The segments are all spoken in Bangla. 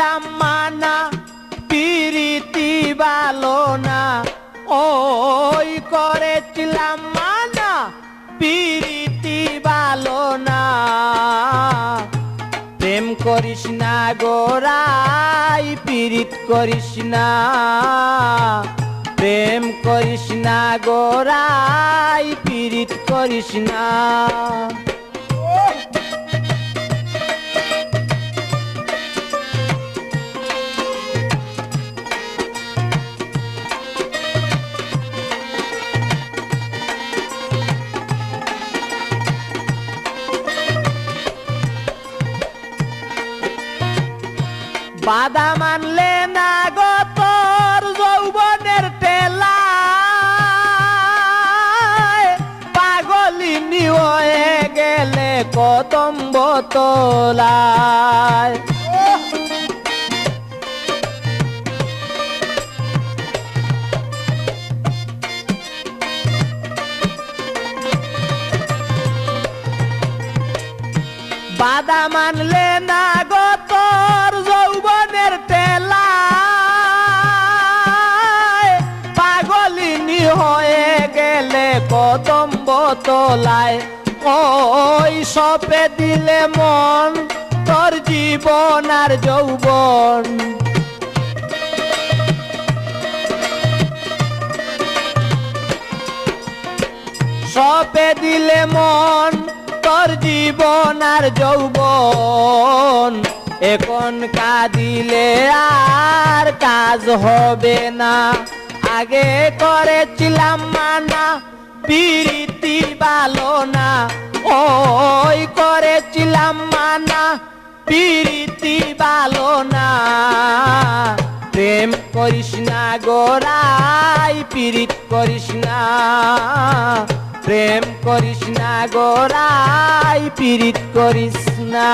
করেছিলাম মানা, পিরিতি ভালো না। ওই করেছিলাম মানা, পিরিতি ভালো না। প্রেম করিস না গোরাই পীড়িত করিস না। প্রেম করিস না গোরাই পীড়িত করিস না। বাধা মানলে না গো তোর যৌবনের টেলা পাগলিনী হয়ে গেলে কদম্ব তোলায়। বাধা মানলে তোলায় ওই সপে দিলে মন তোর জীবন আর যৌবন। সপে দিলে মন তোর জীবন আর যৌবন। এখন কাঁদিলে আর কাজ হবে না। আগে করেছিলাম মানা পিরিতি ভালো না, ওই করেছিলাম মানা। পিরিতি ভালো না, প্রেম করিস না গোরাই পিরিত করিস না। প্রেম করিস না গোরাই পিরিত করিস না।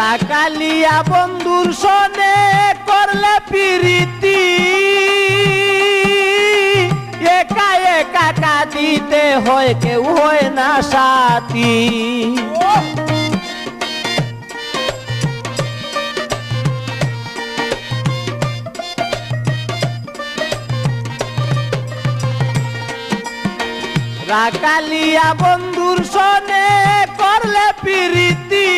রাকালিয়া বন্ধুর সনে করলে পিরিতি। একা একা কাঁদিতে হয়, কেউ হয় না সাথী। রাকালিয়া বন্ধুর সনে করলে পিরিতি।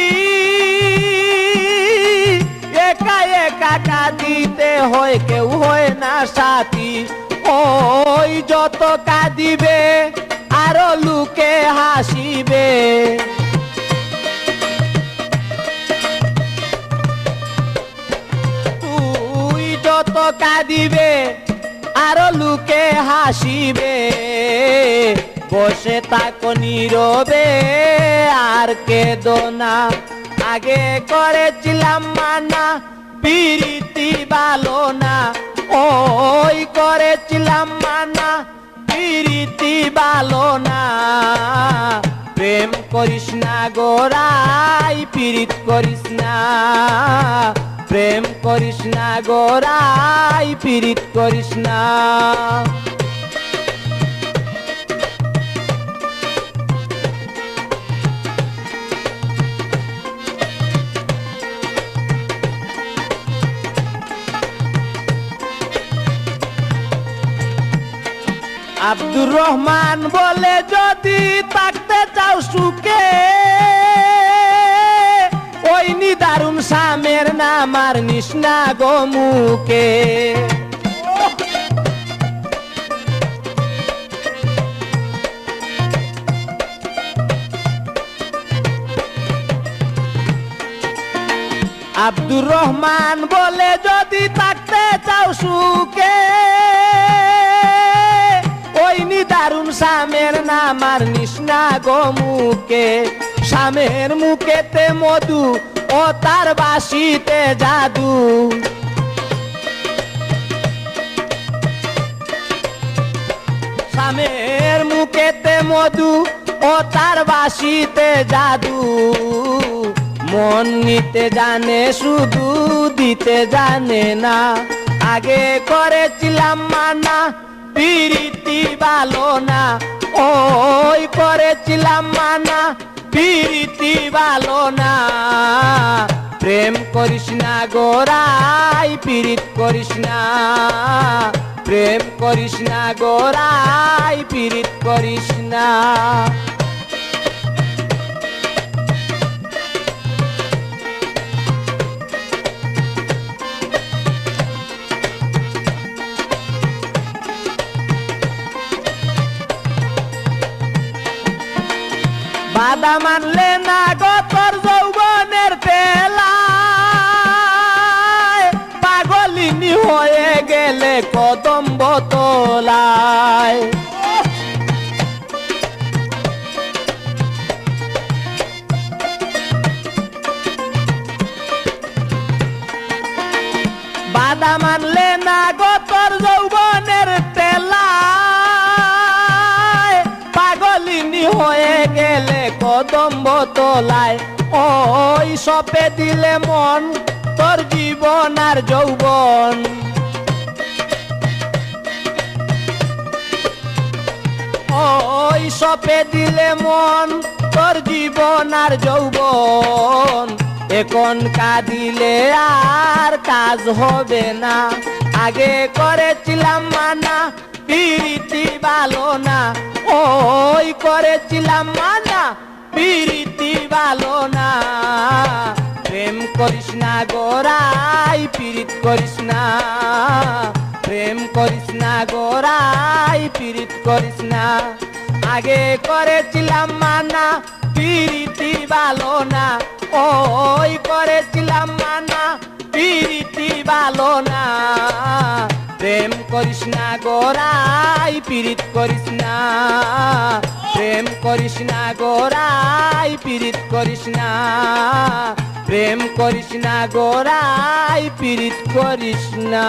একা একা কাঁদিতে হয়, কেউ হয় না সাথী। ওই যত কাঁদিবে, আরও লুকে হাসিবে। তুই যত কাঁদিবে, আরও লুকে হাসিবে। বসে তাকো নীরবে, আর কেদো না। আগে করেছিলাম মানা, পিরিতি ভালো না। ওই করেছিলাম মানা, পিরিতি ভালো না। প্রেম করিস না গোরাই পিরিত করিস না। প্রেম করিস না গোরাই পিরিত করিস না। আব্দুর রহমান বলে, যদি থাকতে চাও সুখে, ওই নিদারুন সামের নাম আর নিষ্ণা গমুকে আব্দুর রহমান বলে, যদি থাকতে চাও সুখে নিদারুন সামের নাম আর নিষ্ণা গমুকে সামের মুখেতে মধু ও তার বাসিতে জাদু। সামের মুখেতে মধু ও তার বাসিতে জাদু। মন নিতে জানে, শুধু দিতে জানে না। আগে করেছিলাম মানা পিরিতি ভালো না, ওই করেছিলাম মানা। বিরিতি ভালো না। প্রেম করিস না গোরাই পিরিত করিস না। প্রেম করিস না গোরাই পিরিত করিস না। মানলে না গো তোর যৌবনের পেলা পাগলিনী হয়ে গেলে কদম্ব বোতলায় গেলে কদম বোতলায় ওই সপে দিলে মন, তোর জীবন আর যৌবন। ওই সপে দিলে মন, তোর জীবন আর যৌবন। এখন কাঁদিলে আর কাজ হবে না, আগে করেছিলাম মানা পিরিতি ভালো না, ওই করেছিলাম মানা। পিরিতি ভালো না। প্রেম করিস না গোরাই পিরিত করিস না। প্রেম করিস না গোরাই পিরিত করিস না। আগে করেছিলাম মানা, পিরিতি ভালো না। ওই করেছিলাম মানা, পিরিতি ভালো না। প্রেম করিস না গোরাই পীড়িত করিস না। প্রেম করিস না গোরাই পীড়িত করিস না। প্রেম করিস না গোরাই পীড়িত করিস না।